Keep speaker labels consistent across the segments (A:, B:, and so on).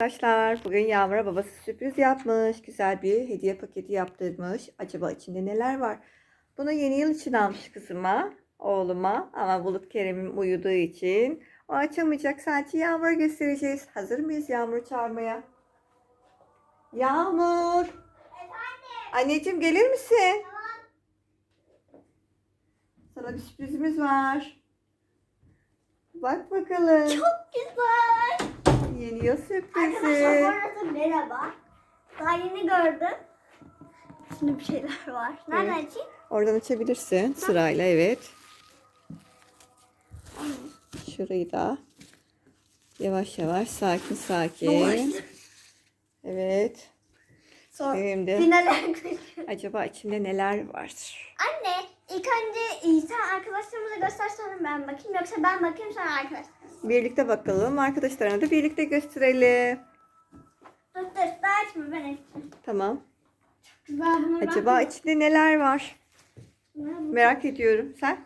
A: Arkadaşlar bugün Yağmur'a babası sürpriz yapmış. Güzel bir hediye paketi yaptırmış. Acaba içinde neler var? Bunu yeni yıl için almış kızıma, oğluma. Ama Bulut Kerem'im uyuduğu için o açamayacak. Sadece Yağmur'a göstereceğiz. Hazır mıyız Yağmur'u çağırmaya? Yağmur! Anneciğim gelir misin? Sana bir sürprizimiz var. Bak bakalım.
B: Çok güzel.
A: Yeni yıl
B: Arkadaşlar bu
A: sürprizi.
B: arada merhaba. Daha yeni gördüm. Şimdi bir şeyler var. Nereden
A: Evet.
B: açayım?
A: Oradan açabilirsin sırayla evet. Şurayı da yavaş yavaş sakin sakin. Evet.
B: Sonra
A: Şimdi
B: finale
A: acaba içinde neler var?
B: Anne ilk önce e, sen arkadaşlarımıza göster sonra ben bakayım. Yoksa ben bakayım sonra arkadaşlar.
A: Birlikte bakalım. Arkadaşlarına da birlikte gösterelim.
B: Dur dur daha açma ben açayım.
A: Tamam.
B: Güzel bunu
A: Acaba içinde neler var?
B: ben,
A: Merak ediyorum. Sen?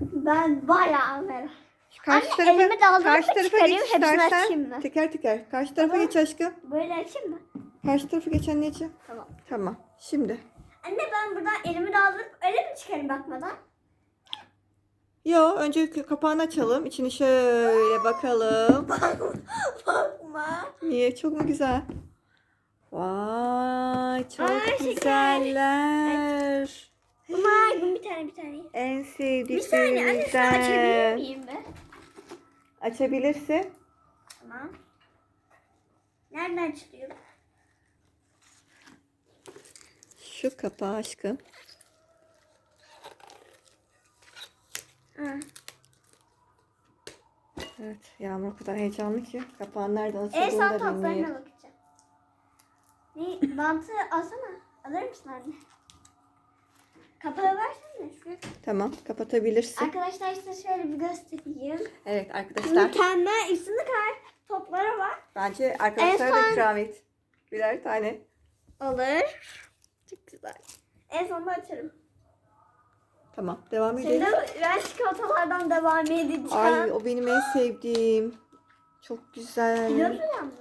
B: ben bayağı merak.
A: Şu Karşı
B: Anne,
A: tarafa,
B: elimi daldırıp
A: karşı
B: mı
A: tarafa
B: çıkarayım,
A: geç istersen.
B: mı?
A: Teker teker. Karşı tarafa
B: Tamam.
A: geç aşkım.
B: Böyle açayım mı?
A: Karşı tarafa geç anneciğim.
B: Tamam.
A: Tamam. Şimdi.
B: Anne ben buradan elimi daldırıp öyle mi çıkarayım bakmadan?
A: Yo önce kapağını açalım. İçini şöyle bakalım.
B: Bakma.
A: Niye? Çok mu güzel? Vay çok
B: şeker.
A: güzeller.
B: Bunlar bir tane bir tane.
A: En
B: Bir saniye anne şunu açabilir
A: sevdiklerimizden.
B: miyim be?
A: Açabilirsin.
B: Tamam. Nereden çıkıyor?
A: Şu kapağı aşkım. Evet Yağmur o kadar heyecanlı ki. Kapağın nereden
B: En
A: açıldığını
B: son
A: da
B: toplarına
A: bilmiyor.
B: bakacağım. Ne? Bantı alsana. Alır mısın anne? Kapağı versene. Şuraya.
A: Tamam kapatabilirsin.
B: Arkadaşlar size şöyle bir göstereyim.
A: Evet arkadaşlar.
B: Mükemmel üstünde kadar topları var.
A: Bence arkadaşlara da
B: son-
A: ikram et. Birer tane.
B: Olur. Çok güzel. En sonunda açarım.
A: Tamam devam
B: Şimdi
A: edelim.
B: ben çikolatalardan devam edeceğim.
A: Ay o benim en sevdiğim. Çok güzel.
B: Biliyor musun?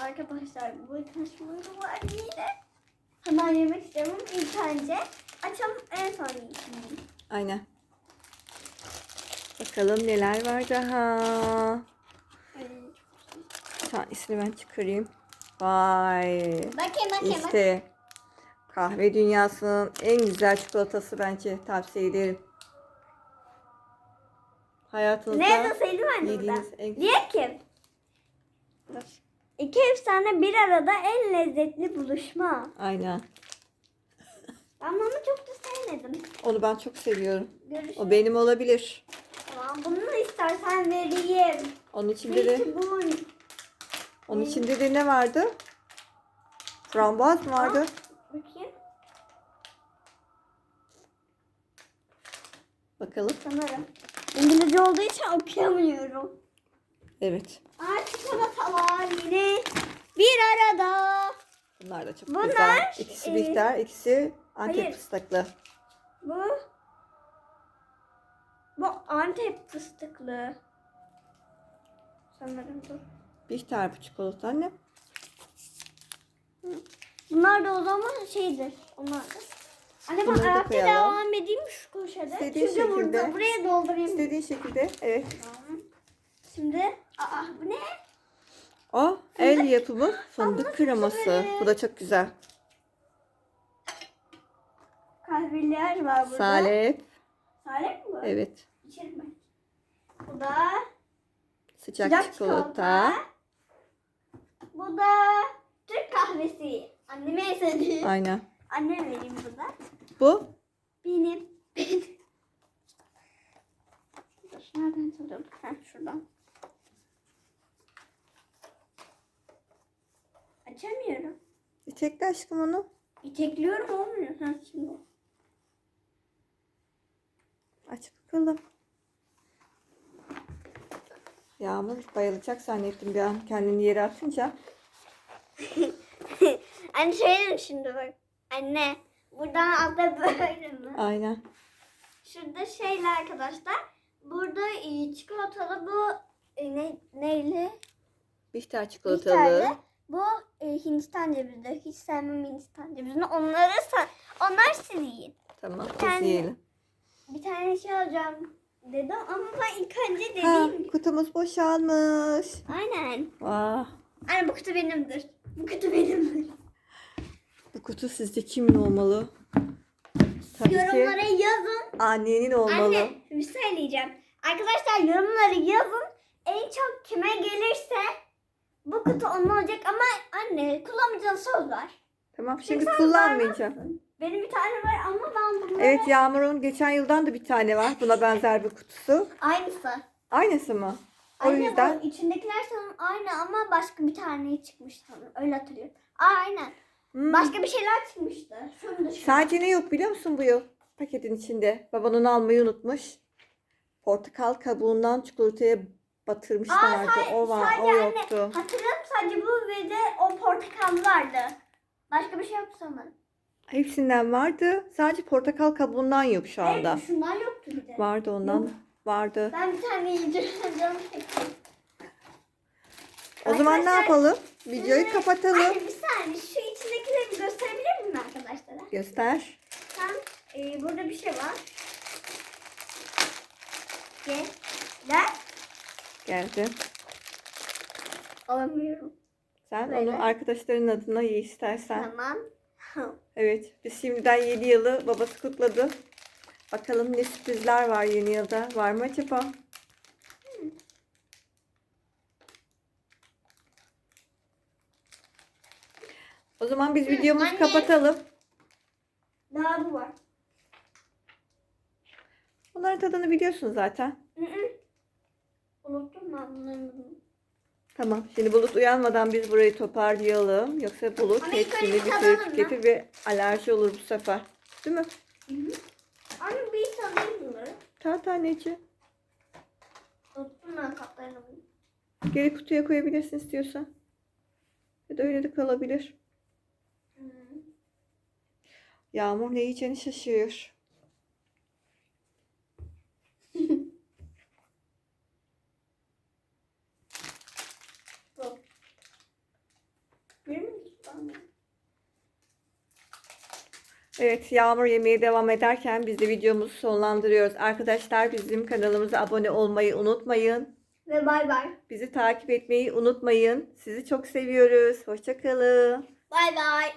B: Arkadaşlar bu taşları var yine. Hemen yemek istiyorum. İlk önce açalım en son yiyeyim.
A: Aynen. Bakalım neler var daha. Bir tanesini ben çıkarayım. Vay.
B: Bakayım bakayım.
A: İşte kahve dünyasının en güzel çikolatası bence tavsiye ederim. Hayatınızda
B: Ne yazsaydım anne
A: yediğiniz en
B: Diye ki. Dur. İki efsane bir arada en lezzetli buluşma.
A: Aynen.
B: Ben onu çok da sevmedim.
A: Onu ben çok seviyorum.
B: Görüşürüz.
A: O benim olabilir.
B: Tamam, bunu istersen vereyim.
A: Onun içinde de
B: Peki bu.
A: Onun içinde de ne vardı? Frambuaz mı vardı?
B: Bakayım.
A: Bakalım.
B: Sanırım. İngilizce olduğu için okuyamıyorum.
A: Evet.
B: Aa çikolata var yine. Bir arada.
A: Bunlar da çok
B: Bunlar,
A: güzel. İkisi
B: e,
A: bitter, ikisi Antep
B: hayır.
A: fıstıklı.
B: Bu. Bu Antep fıstıklı. Sanırım bu.
A: Bitter bu çikolata anne.
B: Bunlar da o zaman şeydir. Onlar da. Anne ben
A: Bunları da
B: ayakta
A: koyalım.
B: devam edeyim şu köşede.
A: İstediğin
B: Çünkü burada
A: şekilde.
B: buraya doldurayım.
A: İstediğin şekilde. Evet.
B: Tamam. Şimdi aa bu ne?
A: O el yapımı fındık kreması. Bu da çok güzel.
B: Kahveler var burada.
A: Salep.
B: Salep mi bu?
A: Evet.
B: İçerim ben. Bu da
A: Sıcak,
B: sıcak
A: çikolata.
B: çikolata. Bu da Türk kahvesi. Anneme en sevdiğim.
A: Aynen.
B: Anneme vereyim bu da.
A: Bu
B: Benim. Benim. Dur, nereden çalıyorum? Ha, şuradan. Açamıyorum.
A: çekti aşkım onu.
B: İtekliyorum olmuyor. Ha, şimdi.
A: Aç bakalım. Yağmur bayılacak zannettim bir an kendini yere atınca.
B: Anne şey şimdi bak. Anne buradan altta böyle mi?
A: Aynen.
B: Şurada şeyler arkadaşlar. Bu burada çikolatalı bu e, ne, neyle?
A: Bihter çikolatalı.
B: tane. Bu e, Hindistan cevizi. Hiç sevmem Hindistan cevizini. Onları onlar siz yiyin.
A: Tamam biz yiyelim.
B: Bir tane şey alacağım dedim ama ben ilk önce
A: Ha,
B: dediğim.
A: kutumuz boşalmış.
B: Aynen.
A: Vah.
B: Anne bu kutu benimdir. Bu kutu benimdir.
A: Bu kutu sizce kimin olmalı? Tabii
B: Yorumlara
A: ki
B: yazın.
A: annenin olmalı.
B: Anne bir şey söyleyeceğim. Arkadaşlar yorumları yazın. En çok kime gelirse bu kutu onun olacak ama anne kullanmayacağın söz var.
A: Tamam şimdi
B: Sen
A: kullanmayacağım.
B: Benim bir tane var ama ben bunları
A: Evet Yağmur'un geçen yıldan da bir tane var. Buna benzer bir kutusu.
B: aynısı.
A: Aynısı mı? O
B: Anne,
A: yüzden
B: bu içindekiler sanırım aynı ama başka bir tane çıkmış sanırım. Öyle hatırlıyorum. Aa, aynen.
A: Hmm.
B: Başka bir şeyler çıkmıştı. Şunu.
A: Sadece ne yok biliyor musun bu yıl? Paketin içinde. Baban onu almayı unutmuş. Portakal kabuğundan çikolataya batırmışlardı.
B: say-
A: o var,
B: sadece
A: o
B: anne-
A: yoktu.
B: Hatırlıyorum sadece bu ve de o portakal vardı. Başka bir şey yoktu sanırım.
A: Hepsinden vardı. Sadece portakal kabuğundan yok şu anda.
B: Evet, şundan yoktu bir de.
A: Vardı ondan.
B: Yok.
A: Vardı.
B: Ben bir tane yiyeceğim. Canım çekti.
A: O zaman ne
B: Arkadaşlar-
A: yapalım? Videoyu kapatalım.
B: Anne bir saniye şu içindekileri bir gösterebilir miyim arkadaşlara?
A: Göster.
B: Sen e, burada bir şey var. Gel. Gel.
A: Geldi.
B: Alamıyorum.
A: Sen
B: Böyle.
A: onu arkadaşların adına ye istersen.
B: Tamam.
A: Evet. Biz şimdiden 7 yılı babası kutladı. Bakalım ne sürprizler var yeni yılda. Var mı acaba? O zaman biz videomuzu
B: anne.
A: kapatalım.
B: Daha bu var.
A: Bunların tadını biliyorsun zaten.
B: Unuttum ben bunları.
A: Tamam. Şimdi Bulut uyanmadan biz burayı toparlayalım. Yoksa Bulut
B: Ama ilk
A: hepsini
B: önce
A: bitirip
B: tadalım
A: tüketir ve alerji olur bu sefer. Değil mi?
B: Hı hı. Anne bir tadayım bunları.
A: Tat anneciğim.
B: Unuttum ben kaplarını.
A: Geri kutuya koyabilirsin istiyorsan. Ya da öyle de kalabilir.
B: Hı.
A: Yağmur ne yiyeceğini şaşırıyor.
B: Bu. Bir mi? Tamam.
A: Evet Yağmur yemeye devam ederken biz de videomuzu sonlandırıyoruz. Arkadaşlar bizim kanalımıza abone olmayı unutmayın.
B: Ve bay bay.
A: Bizi takip etmeyi unutmayın. Sizi çok seviyoruz. Hoşçakalın.
B: Bay bay.